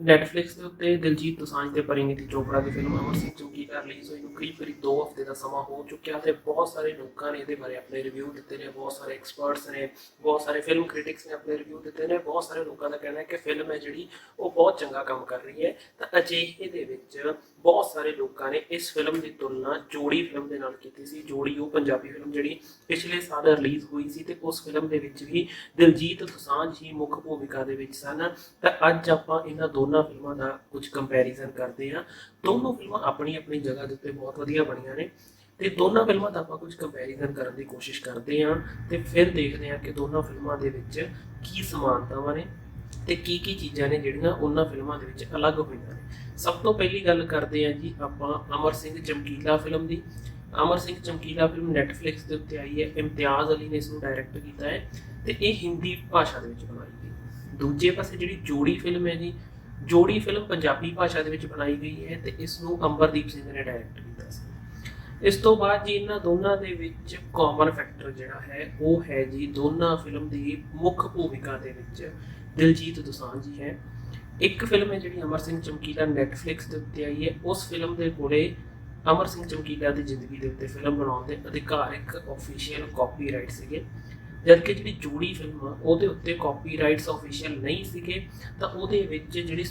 Netflix ਦੇ ਉੱਤੇ ਦਿਲਜੀਤ ਦੋਸਾਂਝ ਤੇ ਪਰਿਨੀਤੀ ਚੋਪੜਾ ਦੀ ਫਿਲਮ ਅਮਰ ਸਿੰਘ ਚੁੰਗੀ ਦਾ ਰਿਲੀਜ਼ ਹੋਈ ਨੂੰ ਕਰੀਬ ਕਰੀਬ 2 ਹਫ਼ਤੇ ਦਾ ਸਮਾਂ ਹੋ ਚੁੱਕਿਆ ਤੇ ਬਹੁਤ ਸਾਰੇ ਲੋਕਾਂ ਨੇ ਇਹਦੇ ਬਾਰੇ ਆਪਣੇ ਰਿਵਿਊ ਦਿੱਤੇ ਨੇ, ਬਹੁਤ ਸਾਰੇ ਐਕਸਪਰਟਸ ਨੇ, ਬਹੁਤ ਸਾਰੇ ਫਿਲਮ ਕ੍ਰਿਟਿਕਸ ਨੇ ਆਪਣੇ ਰਿਵਿਊ ਦਿੱਤੇ ਨੇ, ਬਹੁਤ ਸਾਰੇ ਲੋਕਾਂ ਦਾ ਕਹਿਣਾ ਹੈ ਕਿ ਫਿਲਮ ਹੈ ਜਿਹੜੀ ਉਹ ਬਹੁਤ ਚੰਗਾ ਕੰਮ ਕਰ ਰਹੀ ਹੈ। ਤਾਂ ਅਜਿਹੇ ਦੇ ਵਿੱਚ ਬਹੁਤ ਸਾਰੇ ਲੋਕਾਂ ਨੇ ਇਸ ਫਿਲਮ ਦੀ ਤੁਲਨਾ ਜੋੜੀ ਫਿਲਮ ਦੇ ਨਾਲ ਕੀਤੀ ਸੀ, ਜੋੜੀ ਉਹ ਪੰਜਾਬੀ ਫਿਲਮ ਜਿਹੜੀ ਪਿਛਲੇ ਸਾਲ ਰਿਲੀਜ਼ ਹੋਈ ਸੀ ਤੇ ਉਸ ਫਿਲਮ ਦੇ ਵਿੱਚ ਵੀ ਦਿਲਜੀਤ ਦੋਸਾਂਝ ਹੀ ਮੁੱਖ ਭੂਮਿਕਾ ਦੇ ਵਿੱਚ ਸਨ। ਤਾਂ ਅੱਜ ਆਪਾਂ ਇਹਨਾਂ ਦੋ ਦੋਨਾਂ ਫਿਲਮਾਂ ਦਾ ਕੁਝ ਕੰਪੈਰੀਜ਼ਨ ਕਰਦੇ ਹਾਂ। ਦੋਨੋਂ ਫਿਲਮਾਂ ਆਪਣੀ ਆਪਣੀ ਜਗ੍ਹਾ ਦੇ ਉੱਤੇ ਬਹੁਤ ਵਧੀਆ ਬਣੀਆਂ ਨੇ। ਤੇ ਦੋਨਾਂ ਫਿਲਮਾਂ ਦਾ ਆਪਾਂ ਕੁਝ ਕੰਪੈਰੀਜ਼ਨ ਕਰਨ ਦੀ ਕੋਸ਼ਿਸ਼ ਕਰਦੇ ਹਾਂ ਤੇ ਫਿਰ ਦੇਖਦੇ ਹਾਂ ਕਿ ਦੋਨਾਂ ਫਿਲਮਾਂ ਦੇ ਵਿੱਚ ਕੀ ਸਮਾਨਤਾਵਾਂ ਨੇ ਤੇ ਕੀ ਕੀ ਚੀਜ਼ਾਂ ਨੇ ਜਿਹੜੀਆਂ ਉਹਨਾਂ ਫਿਲਮਾਂ ਦੇ ਵਿੱਚ ਅਲੱਗ ਹੋਈਆਂ ਨੇ। ਸਭ ਤੋਂ ਪਹਿਲੀ ਗੱਲ ਕਰਦੇ ਹਾਂ ਜੀ ਆਪਾਂ ਅਮਰ ਸਿੰਘ ਚਮਕੀਲਾ ਫਿਲਮ ਦੀ। ਅਮਰ ਸਿੰਘ ਚਮਕੀਲਾ ਫਿਲਮ Netflix ਦੇ ਉੱਤੇ ਆਈ ਹੈ। ਇਮਤਿਆਜ਼ ਅਲੀ ਨੇ ਇਸ ਨੂੰ ਡਾਇਰੈਕਟ ਕੀਤਾ ਹੈ ਤੇ ਇਹ ਹਿੰਦੀ ਭਾਸ਼ਾ ਦੇ ਵਿੱਚ ਬਣਾਈ ਗਈ। ਦੂਜੇ ਪਾਸੇ ਜਿਹੜੀ ਜੋੜੀ ਫਿਲਮ ਹੈ ਜੀ ਜੋੜੀ ਫਿਲਮ ਪੰਜਾਬੀ ਭਾਸ਼ਾ ਦੇ ਵਿੱਚ ਬਣਾਈ ਗਈ ਹੈ ਤੇ ਇਸ ਨੂੰ ਅੰਬਰਦੀਪ ਸਿੰਘ ਨੇ ਡਾਇਰੈਕਟ ਕੀਤਾ ਸੀ। ਇਸ ਤੋਂ ਬਾਅਦ ਜੀ ਇਹਨਾਂ ਦੋਨਾਂ ਦੇ ਵਿੱਚ ਕਾਮਨ ਫੈਕਟਰ ਜਿਹੜਾ ਹੈ, ਉਹ ਹੈ ਜੀ ਦੋਨਾਂ ਫਿਲਮ ਦੀ ਮੁੱਖ ਭੂਮਿਕਾ ਦੇ ਵਿੱਚ ਦਿਲਜੀਤ ਦੋਸਾਂਝ ਜੀ ਹੈ। ਇੱਕ ਫਿਲਮ ਹੈ ਜਿਹੜੀ ਅਮਰ ਸਿੰਘ ਚਮਕੀਲਾ Netflix ਦੇ ਉੱਤੇ ਆਈ ਹੈ। ਉਸ ਫਿਲਮ ਦੇ ਕੋਲੇ ਅਮਰ ਸਿੰਘ ਚਮਕੀਲਾ ਦੀ ਜ਼ਿੰਦਗੀ ਦੇ ਉੱਤੇ ਫਿਲਮ ਬਣਾਉਣ ਦੇ ਅਧਿਕਾਰਿਕ ਅਫੀਸ਼ੀਅਲ ਕਾਪੀਰਾਈਟ ਸੀਗੇ। ਜਦਕਿ ਜਿਹੜੀ ਜੋੜੀ ਫਿਲਮ ਆ, ਉਹਦੇ ਉੱਤੇ ਕਾਪੀਰਾਈਟਸ ਅਫੀਸ਼ੀਅਲ ਨਹੀਂ ਸੀਗੇ, ਤਾਂ ਉਹਦੇ ਵਿੱਚ ਜਿਹੜੀ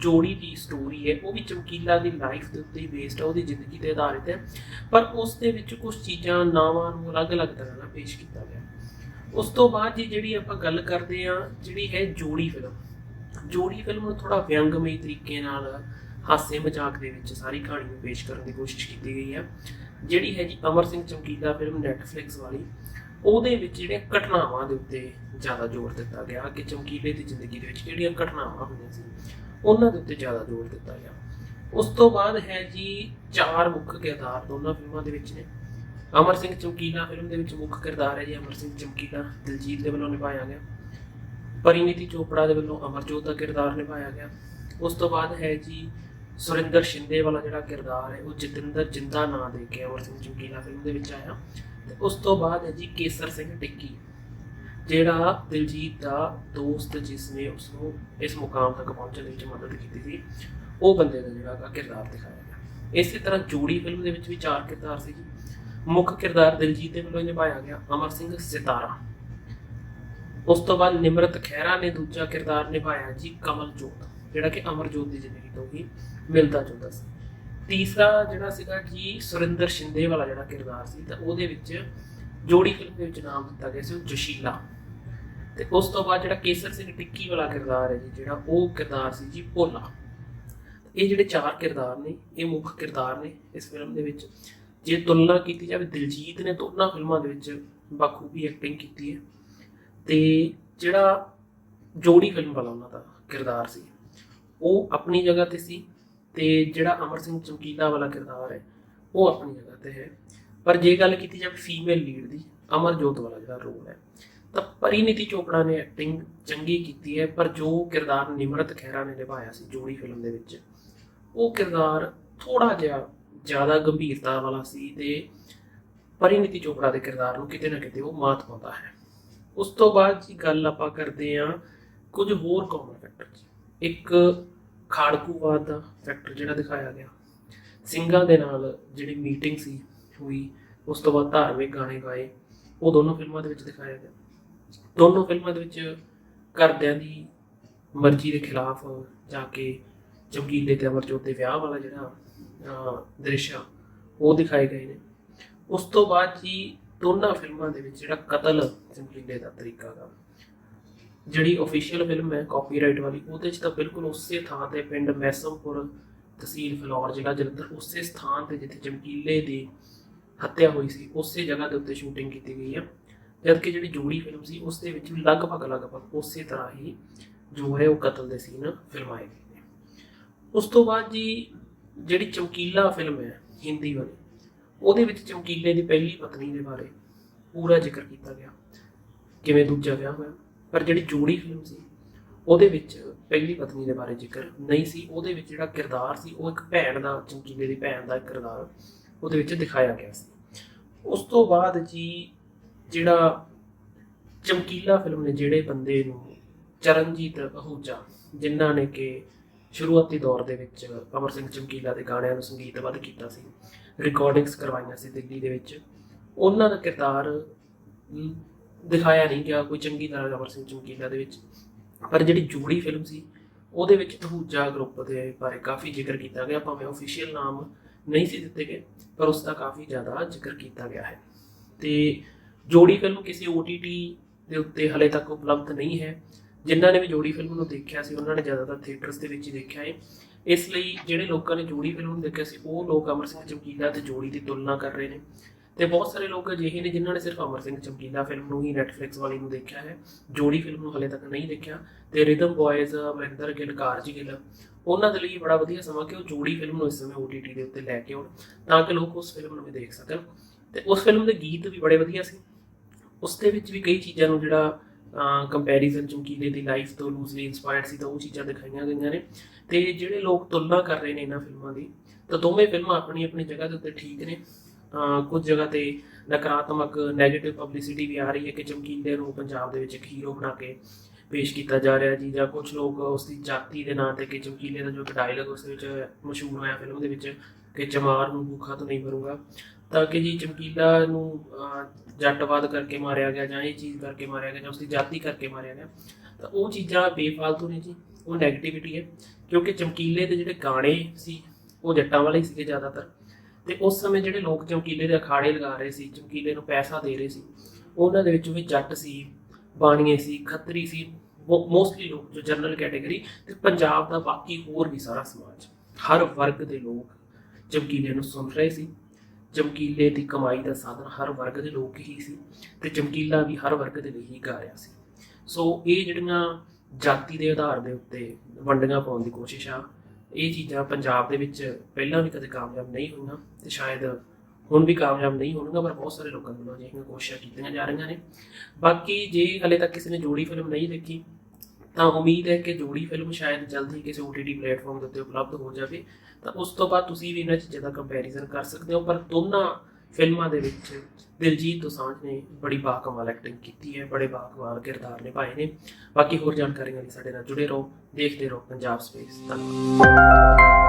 ਜੋੜੀ ਦੀ ਸਟੋਰੀ ਹੈ, ਉਹ ਵੀ ਚਮਕੀਲਾ ਦੀ ਲਾਈਫ ਦੇ ਉੱਤੇ ਹੀ ਬੇਸਡ ਹੈ ਉਹਦੀ ਜ਼ਿੰਦਗੀ ਤੇ ਆਧਾਰਿਤ ਹੈ। ਪਰ ਉਸ ਦੇ ਵਿੱਚ ਕੁਝ ਚੀਜ਼ਾਂ, ਨਾਵਾਂ ਨੂੰ ਅਲੱਗ-ਅਲੱਗ ਤਰ੍ਹਾਂ ਨਾਲ ਪੇਸ਼ ਕੀਤਾ ਗਿਆ। ਉਸ ਤੋਂ ਬਾਅਦ ਜੀ ਜਿਹੜੀ ਆਪਾਂ ਗੱਲ ਕਰਦੇ ਆ ਜਿਹੜੀ ਹੈ ਜੋੜੀ ਫਿਲਮ ਜੋੜੀ ਫਿਲਮ ਨੂੰ ਥੋੜਾ ਵਿਅੰਗਮਈ ਤਰੀਕੇ ਨਾਲ ਹਾਸੇ ਮਜ਼ਾਕ ਦੇ ਵਿੱਚ ਸਾਰੀ ਕਹਾਣੀ ਨੂੰ ਪੇਸ਼ ਕਰਨ ਦੀ ਕੋਸ਼ਿਸ਼ ਕੀਤੀ ਗਈ ਹੈ। ਜਿਹੜੀ ਹੈ ਜੀ ਅਮਰ ਸਿੰਘ ਚਮਕੀਲਾ ਫਿਲਮ Netflix ਵਾਲੀ। ਉਹਦੇ ਵਿੱਚ ਜਿਹੜੀਆਂ ਘਟਨਾਵਾਂ ਦੇ ਉੱਤੇ ਜ਼ਿਆਦਾ ਜ਼ੋਰ ਦਿੱਤਾ ਗਿਆ ਕਿ ਚਮਕੀਲੇ ਦੀ ਜ਼ਿੰਦਗੀ ਦੇ ਵਿੱਚ ਕਿਹੜੀਆਂ ਘਟਨਾਵਾਂ ਹੋਈਆਂ ਸੀ, ਉਹਨਾਂ ਦੇ ਉੱਤੇ ਜ਼ਿਆਦਾ ਜ਼ੋਰ ਦਿੱਤਾ ਗਿਆ। ਉਸ ਤੋਂ ਬਾਅਦ ਹੈ ਜੀ ਚਾਰ ਮੁੱਖ ਕਿਰਦਾਰ, ਦੋਨਾਂ ਫਿਲਮਾਂ ਦੇ ਵਿੱਚ ਨੇ। ਅਮਰ ਸਿੰਘ ਚਮਕੀਲਾ ਫਿਲਮ ਦੇ ਵਿੱਚ ਮੁੱਖ ਕਿਰਦਾਰ ਹੈ ਜੀ, ਅਮਰ ਸਿੰਘ ਚਮਕੀਲਾ ਦਿਲਜੀਤ ਦੇ ਵੱਲੋਂ ਨਿਭਾਇਆ ਗਿਆ। ਪਰਿਨੀਤੀ ਚੋਪੜਾ ਦੇ ਵੱਲੋਂ ਅਮਰਜੋਤ ਦਾ ਕਿਰਦਾਰ ਨਿਭਾਇਆ ਗਿਆ। ਉਸ ਤੋਂ ਬਾਅਦ ਹੈ ਜੀ ਸੁਰਿੰਦਰ ਸ਼ਿੰਦੇ ਵਾਲਾ ਜਿਹੜਾ ਕਿਰਦਾਰ ਹੈ, ਉਹ ਜਤਿੰਦਰ ਜਿੰਦਾ ਨਾਂ ਦੇ ਕੇ ਅਮਰ ਸਿੰਘ ਚਮਕੀਲਾ ਫਿਲਮ ਦੇ ਵਿੱਚ ਆਇਆ। ਤੇ ਉਸ ਤੋਂ ਬਾਅਦ ਹੈ ਜੀ ਕੇਸਰ ਸਿੰਘ ਟਿੱਕੀ, ਜਿਹੜਾ ਦਿਲਜੀਤ ਦਾ ਦੋਸਤ ਜਿਸ ਨੇ ਉਸ ਨੂੰ ਇਸ ਮੁਕਾਮ ਤੱਕ ਪਹੁੰਚਣ ਦੇ ਵਿੱਚ ਮਦਦ ਕੀਤੀ ਸੀ, ਉਹ ਬੰਦੇ ਦਾ ਜਿਹੜਾ ਗਾ ਕਿਰਦਾਰ ਦਿਖਾਇਆ ਗਿਆ। ਇਸੇ ਤਰ੍ਹਾਂ ਜੋੜੀ ਫਿਲਮ ਦੇ ਵਿੱਚ ਵੀ ਚਾਰ ਕਿਰਦਾਰ ਸੀ ਜੀ। ਮੁੱਖ ਕਿਰਦਾਰ ਦਿਲਜੀਤ ਦੇ ਵੱਲੋਂ ਨਿਭਾਇਆ ਗਿਆ ਅਮਰ ਸਿੰਘ ਸਿਤਾਰਾ। ਉਸ ਤੋਂ ਬਾਅਦ ਨਿਮਰਤ ਖਹਿਰਾ ਨੇ ਦੂਜਾ ਕਿਰਦਾਰ ਨਿਭਾਇਆ ਜੀ ਕਮਲਜੋਤ। ਜਿਹੜਾ ਕਿ ਅਮਰਜੋਤ ਦੀ ਜ਼ਿੰਦਗੀ ਤੋਂ ਹੀ ਮਿਲਦਾ ਜੁਲਦਾ ਸੀ। ਤੀਸਰਾ ਜਿਹੜਾ ਸੀਗਾ ਜੀ ਸੁਰਿੰਦਰ ਸ਼ਿੰਦੇ ਵਾਲਾ ਜਿਹੜਾ ਕਿਰਦਾਰ ਸੀ, ਤਾਂ ਉਹਦੇ ਵਿੱਚ ਜੋੜੀ ਫਿਲਮ ਦੇ ਵਿੱਚ ਨਾਮ ਦਿੱਤਾ ਗਿਆ ਸੀ ਉਹ ਜਸ਼ੀਲਾ। ਤੇ ਉਸ ਤੋਂ ਬਾਅਦ ਜਿਹੜਾ ਕੇਸਰ ਸਿੰਘ ਟਿੱਕੀ ਵਾਲਾ ਕਿਰਦਾਰ ਹੈ ਜੀ, ਜਿਹੜਾ ਉਹ ਕਿਰਦਾਰ ਸੀ ਜੀ ਭੋਲਾ। ਇਹ ਜਿਹੜੇ ਚਾਰ ਕਿਰਦਾਰ ਨੇ, ਇਹ ਮੁੱਖ ਕਿਰਦਾਰ ਨੇ ਇਸ ਫਿਲਮ ਦੇ ਵਿੱਚ। ਜੇ ਤੁਲਨਾ ਕੀਤੀ ਜਾਵੇ, ਦਿਲਜੀਤ ਨੇ ਦੋਨਾਂ ਫਿਲਮਾਂ ਦੇ ਵਿੱਚ ਬਖੂਬੀ ਐਕਟਿੰਗ ਕੀਤੀ ਹੈ। ਤੇ ਜਿਹੜਾ ਜੋੜੀ ਫਿਲਮ ਵਾਲਾ ਉਹਨਾਂ ਦਾ ਕਿਰਦਾਰ ਸੀ ਉਹ ਆਪਣੀ ਜਗ੍ਹਾ ਤੇ ਸੀ ਤੇ ਜਿਹੜਾ ਅਮਰ ਸਿੰਘ ਚਮਕੀਲਾ ਵਾਲਾ ਕਿਰਦਾਰ ਹੈ, ਉਹ ਆਪਣੀ ਜਗ੍ਹਾ ਤੇ ਹੈ। ਪਰ ਜੇ ਗੱਲ ਕੀਤੀ ਜਾਵੇ ਫੀਮੇਲ ਲੀਡ ਦੀ, ਅਮਰਜੋਤ ਵਾਲਾ ਜਿਹੜਾ ਰੋਲ ਹੈ, ਤਾਂ ਪਰਿਨੀਤੀ ਚੋਪੜਾ ਨੇ ਐਕਟਿੰਗ ਚੰਗੀ ਕੀਤੀ ਹੈ, ਪਰ ਜੋ ਕਿਰਦਾਰ ਨਿਮਰਤ ਖਹਿਰਾ ਨੇ ਨਿਭਾਇਆ ਸੀ ਜੋੜੀ ਫਿਲਮ ਦੇ ਵਿੱਚ, ਉਹ ਕਿਰਦਾਰ ਥੋੜਾ ਜਿਹਾ ਜ਼ਿਆਦਾ ਗੰਭੀਰਤਾ ਵਾਲਾ ਸੀ ਤੇ ਪਰਿਨੀਤੀ ਚੋਪੜਾ ਦੇ ਕਿਰਦਾਰ ਨੂੰ ਕਿਤੇ ਨਾ ਕਿਤੇ ਉਹ ਮਾਤ ਪਾਉਂਦਾ ਹੈ। ਉਸ ਤੋਂ ਬਾਅਦ ਜੀ ਗੱਲ ਆਪਾਂ ਕਰਦੇ ਹਾਂ ਕੁਝ ਹੋਰ ਕਾਮਨ ਫੈਕਟਰ ਜੀ ਇੱਕ ਖਾੜਕੂਵਾਦ ਦਾ ਫੈਕਟਰ ਜਿਹੜਾ ਦਿਖਾਇਆ ਗਿਆ। ਸਿੰਘਾਂ ਦੇ ਨਾਲ ਜਿਹੜੀ ਮੀਟਿੰਗ ਸੀ, ਹੋਈ, ਉਸ ਤੋਂ ਬਾਅਦ ਧਾਰਮਿਕ ਗਾਣੇ ਗਾਏ, ਉਹ ਦੋਨੋਂ ਫਿਲਮਾਂ ਦੇ ਵਿੱਚ ਦਿਖਾਇਆ ਗਿਆ। ਦੋਨੋਂ ਫਿਲਮਾਂ ਦੇ ਵਿੱਚ ਘਰਦਿਆਂ ਦੀ ਮਰਜ਼ੀ ਦੇ ਖਿਲਾਫ ਜਾ ਕੇ ਚਮਕੀਲੇ ਤੇ ਅਮਰਜੋਤ ਦੇ ਵਿਆਹ ਵਾਲਾ ਜਿਹੜਾ ਦ੍ਰਿਸ਼ ਆ, ਉਹ ਦਿਖਾਏ ਗਏ ਨੇ। ਉਸ ਤੋਂ ਬਾਅਦ ਜੀ ਦੋਨਾਂ ਫਿਲਮਾਂ ਦੇ ਵਿੱਚ ਜਿਹੜਾ ਕਤਲ ਚਮਕੀਲੇ ਦਾ ਤਰੀਕਾ ਦਾ ਜਿਹੜੀ ਅਫੀਸ਼ੀਅਲ ਫਿਲਮ ਹੈ ਕਾਪੀਰਾਈਟ ਵਾਲੀ, ਉਹਦੇ 'ਚ ਤਾਂ ਬਿਲਕੁਲ ਉਸੇ ਥਾਂ ਤੇ ਪਿੰਡ ਮੈਸਮਪੁਰ ਤਹਿਸੀਲ ਫਲੌਰ ਜ਼ਿਲ੍ਹਾ ਜਲੰਧਰ, ਉਸੇ ਸਥਾਨ ਤੇ ਜਿੱਥੇ ਚਮਕੀਲੇ ਦੀ ਹੱਤਿਆ ਹੋਈ ਸੀ, ਉਸੇ ਜਗ੍ਹਾ ਦੇ ਉੱਤੇ ਸ਼ੂਟਿੰਗ ਕੀਤੀ ਗਈ ਹੈ। ਜਦਕਿ ਜਿਹੜੀ ਜੋੜੀ ਫਿਲਮ ਸੀ, ਉਸ ਦੇ ਵਿੱਚ ਵੀ ਲਗਭਗ ਲਗਭਗ ਉਸੇ ਤਰ੍ਹਾਂ ਹੀ ਜੋ ਹੈ, ਉਹ ਕਤਲ ਦੇ ਸੀਨ ਫਿਲਮਾਏ ਗਏ ਨੇ। ਉਸ ਤੋਂ ਬਾਅਦ ਜੀ, ਜਿਹੜੀ ਚਮਕੀਲਾ ਫਿਲਮ ਹੈ, ਹਿੰਦੀ ਵਾਲੀ, ਉਹਦੇ ਵਿੱਚ ਚਮਕੀਲੇ ਦੀ ਪਹਿਲੀ ਪਤਨੀ ਦੇ ਬਾਰੇ ਪੂਰਾ ਜ਼ਿਕਰ ਕੀਤਾ ਗਿਆ। ਕਿਵੇਂ ਦੂਜਾ ਵਿਆਹ ਹੋਇਆ? ਪਰ ਜਿਹੜੀ ਜੋੜੀ ਫਿਲਮ ਸੀ, ਉਹਦੇ ਵਿੱਚ ਪਹਿਲੀ ਪਤਨੀ ਦੇ ਬਾਰੇ ਜ਼ਿਕਰ ਨਹੀਂ ਸੀ। ਉਹਦੇ ਵਿੱਚ ਜਿਹੜਾ ਕਿਰਦਾਰ ਸੀ, ਉਹ ਇੱਕ ਭੈਣ ਦਾ ਚਮਕੀਲੇ ਦੀ ਭੈਣ ਦਾ ਕਿਰਦਾਰ ਉਹਦੇ ਵਿੱਚ ਦਿਖਾਇਆ ਗਿਆ ਸੀ। ਉਸ ਤੋਂ ਬਾਅਦ ਜੀ ਜਿਹੜਾ ਚਮਕੀਲਾ ਫਿਲਮ ਨੇ, ਜਿਹੜੇ ਬੰਦੇ ਨੂੰ ਚਰਨਜੀਤ ਅਹੂਜਾ, ਜਿਨ੍ਹਾਂ ਨੇ ਕਿ ਸ਼ੁਰੂਆਤੀ ਦੌਰ ਦੇ ਵਿੱਚ ਅਮਰ ਸਿੰਘ ਚਮਕੀਲਾ ਦੇ ਗਾਣਿਆਂ ਨੂੰ ਸੰਗੀਤਬੱਧ ਕੀਤਾ ਸੀ ਰਿਕਾਰਡਿੰਗਸ ਕਰਵਾਈਆਂ ਸੀ ਦਿੱਲੀ ਦੇ ਵਿੱਚ, ਉਹਨਾਂ ਦਾ ਕਿਰਦਾਰ ਦਿਖਾਇਆ ਨਹੀਂ ਗਿਆ ਕੋਈ ਚੰਗੀ ਤਰ੍ਹਾਂ ਅਮਰ ਸਿੰਘ ਚਮਕੀਲਾ ਦੇ ਵਿੱਚ। ਪਰ ਜਿਹੜੀ ਜੋੜੀ ਫਿਲਮ ਸੀ, ਉਹਦੇ ਵਿੱਚ ਤਹੂਜਾ ਗਰੁੱਪ ਦੇ ਬਾਰੇ ਕਾਫੀ ਜ਼ਿਕਰ ਕੀਤਾ ਗਿਆ। ਭਾਵੇਂ ਅਫੀਸ਼ੀਅਲ ਨਾਮ ਨਹੀਂ ਸੀ ਦਿੱਤੇ ਗਏ, ਪਰ ਉਸ ਦਾ ਕਾਫੀ ਜ਼ਿਆਦਾ ਜ਼ਿਕਰ ਕੀਤਾ ਗਿਆ ਹੈ। ਤੇ ਜੋੜੀ ਫਿਲਮ ਕਿਸੇ OTT ਦੇ ਉੱਤੇ ਹਲੇ ਤੱਕ ਉਪਲਬਧ ਨਹੀਂ ਹੈ। ਜਿਨ੍ਹਾਂ ਨੇ ਵੀ ਜੋੜੀ ਫਿਲਮ ਨੂੰ ਦੇਖਿਆ ਸੀ, ਉਹਨਾਂ ਨੇ ਜ਼ਿਆਦਾਤਰ ਥੀਏਟਰਸ ਦੇ ਵਿੱਚ ਹੀ ਦੇਖਿਆ ਹੈ। ਇਸ ਲਈ ਜਿਹੜੇ ਲੋਕਾਂ ਨੇ ਜੋੜੀ ਫਿਲਮ ਨੂੰ ਦੇਖਿਆ ਸੀ, ਉਹ ਲੋਕ ਅਮਰ ਸਿੰਘ ਚਮਕੀਲਾ ਤੇ ਜੋੜੀ ਦੀ ਤੁਲਨਾ ਕਰ ਰਹੇ ਨੇ। ਤੇ ਬਹੁਤ ਸਾਰੇ ਲੋਕ ਅਜਿਹੇ ਨੇ ਜਿਨ੍ਹਾਂ ਨੇ ਸਿਰਫ ਅਮਰ ਸਿੰਘ ਚਮਕੀਲਾ ਫਿਲਮ ਨੂੰ ਹੀ Netflix ਵਾਲੀ ਨੂੰ ਦੇਖਿਆ ਹੈ, ਜੋੜੀ ਫਿਲਮ ਨੂੰ ਹਲੇ ਤੱਕ ਨਹੀਂ ਦੇਖਿਆ, ਤੇ ਰਿਦਮ ਬॉयਜ਼ ਅਮਰਿੰਦਰ ਗਿੱਲ, ਕਾਰਜੀ ਗਿੱਲ, ਉਹਨਾਂ ਦੇ ਲਈ ਬੜਾ ਵਧੀਆ ਸਮਾਂ ਕਿ ਉਹ ਜੋੜੀ ਫਿਲਮ ਨੂੰ ਇਸ ਸਮੇਂ OTT ਦੇ ਉੱਤੇ ਲੈ ਕੇ ਆਉਣ, ਤਾਂ ਕਿ ਲੋਕ ਉਸ ਫਿਲਮ ਨੂੰ ਵੀ ਦੇਖ ਸਕਣ। ਤੇ ਉਸ ਫਿਲਮ ਦੇ ਗੀਤ ਵੀ ਬੜੇ ਵਧੀਆ ਸੀ। ਉਸ ਦੇ ਵਿੱਚ ਵੀ ਕਈ ਚੀਜ਼ਾਂ ਨੂੰ ਜਿਹੜਾ ਕੰਪੈਰੀਜ਼ਨ ਚਮਕੀਲੇ ਦੀ ਲਾਈਫ ਤੋਂ ਲੂਜ਼ਲੀ ਇਨਸਪਾਇਰਡ ਸੀ, ਤਾਂ ਉਹ ਚੀਜ਼ਾਂ ਦਿਖਾਈਆਂ ਗਈਆਂ ਨੇ। ਤੇ ਜਿਹੜੇ ਲੋਕ ਤੁਲਨਾ ਕਰ ਰਹੇ ਨੇ ਇਹਨਾਂ ਫਿਲਮਾਂ ਦੀ, ਤਾਂ ਦੋਵੇਂ ਫਿਲਮਾਂ ਆਪਣੀ ਆਪਣੀ ਜਗ੍ਹਾ ਦੇ ਉੱਤੇ ਠੀਕ ਨੇ। ਕੁਝ ਜਗ੍ਹਾ ਤੇ ਨਕਾਰਾਤਮਕ 네ਗੇਟਿਵ ਪਬਲਿਸਿਟੀ ਵੀ ਆ ਰਹੀ ਹੈ ਕਿ ਚਮਕੀਲੇ ਨੂੰ ਪੰਜਾਬ ਦੇ ਵਿੱਚ ਇੱਕ ਹੀਰੋ ਬਣਾ ਕੇ ਪੇਸ਼ ਕੀਤਾ ਜਾ ਰਿਹਾ ਜੀ, ਜਾਂ ਕੁਝ ਲੋਕ ਉਸ ਦੀ ਜਾਤੀ ਦੇ ਨਾਂ ਤੇ ਕਿ ਚਮਕੀਲੇ ਦਾ ਜੋ ਇੱਕ ਡਾਇਲੌਗ ਉਸ ਦੇ ਵਿੱਚ ਮਸ਼ਹੂਰ ਹੋਇਆ ਫਿਲਮ ਦੇ ਵਿੱਚ ਕਿ ਚਮਾਰ ਨੂੰ ਭੁੱਖਾ ਤੋਂ ਨਹੀਂ ਮਰੂੰਗਾ। ਤਾਂ ਕਿ ਜੀ ਚਮਕੀਲਾ ਨੂੰ ਜੱਟਵਾਦ ਕਰਕੇ ਮਾਰਿਆ ਗਿਆ ਜਾਂ ਇਹ ਚੀਜ਼ ਕਰਕੇ ਮਾਰਿਆ ਗਿਆ ਜਾਂ ਉਸ ਦੀ ਜਾਤੀ ਕਰਕੇ ਮਾਰਿਆ ਗਿਆ, ਤਾਂ ਉਹ ਚੀਜ਼ਾਂ ਬੇਫਾਲਤੂ ਨੇ ਜੀ, ਉਹ 네ਗੇਟਿਵਿਟੀ ਹੈ। ਕਿਉਂਕਿ ਚਮਕੀਲੇ ਦੇ ਜਿਹੜੇ ਗਾਣੇ ਸੀ, ਉਹ ਜੱਟਾਂ ਵਾਲੇ ਹੀ ਸੀਗੇ ਜ਼ਿਆਦਾਤਰ। ਤੇ ਉਸ ਸਮੇਂ ਜਿਹੜੇ ਲੋਕ ਚਮਕੀਲੇ ਦੇ ਅਖਾੜੇ ਲਗਾ ਰਹੇ ਸੀ ਚਮਕੀਲੇ ਨੂੰ ਪੈਸਾ ਦੇ ਰਹੇ ਸੀ, ਉਹਨਾਂ ਦੇ ਵਿੱਚ ਵੀ ਜੱਟ ਸੀ, ਬਾਣੀਏ ਸੀ, ਖੱਤਰੀ ਸੀ ਮੋਸਟਲੀ ਲੋਕ ਜੋ ਜਨਰਲ ਕੈਟਾਗਰੀ ਤੇ ਪੰਜਾਬ ਦਾ ਬਾਕੀ ਹੋਰ ਵੀ ਸਾਰਾ ਸਮਾਜ, ਹਰ ਵਰਗ ਦੇ ਲੋਕ ਚਮਕੀਲੇ ਨੂੰ ਸੁਣ ਰਹੇ ਸੀ। ਚਮਕੀਲੇ ਦੀ ਕਮਾਈ ਦਾ ਸਾਧਨ ਹਰ ਵਰਗ ਦੇ ਲੋਕ ਹੀ ਸੀ ਤੇ ਚਮਕੀਲਾ ਵੀ ਹਰ ਵਰਗ ਦੇ ਲਈ ਹੀ ਗਾ ਰਿਹਾ ਸੀ। ਸੋ ਇਹ ਜਿਹੜੀਆਂ ਜਾਤੀ ਦੇ ਆਧਾਰ ਦੇ ਉੱਤੇ ਵੰਡੀਆਂ ਪਾਉਣ ਦੀ ਕੋਸ਼ਿਸ਼ ਆ ਇਹ ਚੀਜ਼ਾਂ ਪੰਜਾਬ ਦੇ ਵਿੱਚ ਪਹਿਲਾਂ ਵੀ ਕਦੇ ਕਾਮਯਾਬ ਨਹੀਂ ਹੋਈਆਂ ਤੇ ਸ਼ਾਇਦ ਹੁਣ ਵੀ ਕਾਮਯਾਬ ਨਹੀਂ ਹੋਣਗੀਆਂ, ਪਰ ਬਹੁਤ ਸਾਰੇ ਲੋਕਾਂ ਵੱਲੋਂ ਅਜਿਹੀਆਂ ਕੋਸ਼ਿਸ਼ਾਂ ਕੀਤੀਆਂ ਜਾ ਰਹੀਆਂ ਨੇ। ਬਾਕੀ ਜੇ ਹਲੇ ਤੱਕ ਕਿਸੇ ਨੇ ਜੋੜੀ ਫਿਲਮ ਨਹੀਂ ਦੇਖੀ, ਤਾਂ ਉਮੀਦ ਹੈ ਕਿ ਜੋੜੀ ਫਿਲਮ ਸ਼ਾਇਦ ਜਲਦੀ ਕਿਸੇ OTT ਪਲੇਟਫਾਰਮ ਦੇ ਉੱਤੇ ਉਪਲਬਧ ਹੋ ਜਾਵੇ। ਤਾਂ ਉਸ ਤੋਂ ਬਾਅਦ ਤੁਸੀਂ ਵੀ ਇਹਨਾਂ ਚੀਜ਼ਾਂ ਦਾ ਕੰਪੈਰੀਜ਼ਨ ਕਰ ਸਕਦੇ ਹੋ, ਪਰ ਦੋਨਾਂ ਫਿਲਮਾਂ ਦੇ ਵਿੱਚ ਦਿਲਜੀਤ ਦੋਸਾਂਝ ਨੇ ਬੜੀ ਬਾਕਮਾਲ ਐਕਟਿੰਗ ਕੀਤੀ ਹੈ, ਬੜੇ ਬਾਕਮਾਲ ਕਿਰਦਾਰ ਨਿਭਾਏ ਨੇ। ਬਾਕੀ ਹੋਰ ਜਾਣਕਾਰੀਆਂ ਲਈ ਸਾਡੇ ਨਾਲ ਜੁੜੇ ਰਹੋ, ਦੇਖਦੇ ਰਹੋ ਪੰਜਾਬ ਸਪੇਸ ਧੰਨਵਾਦ।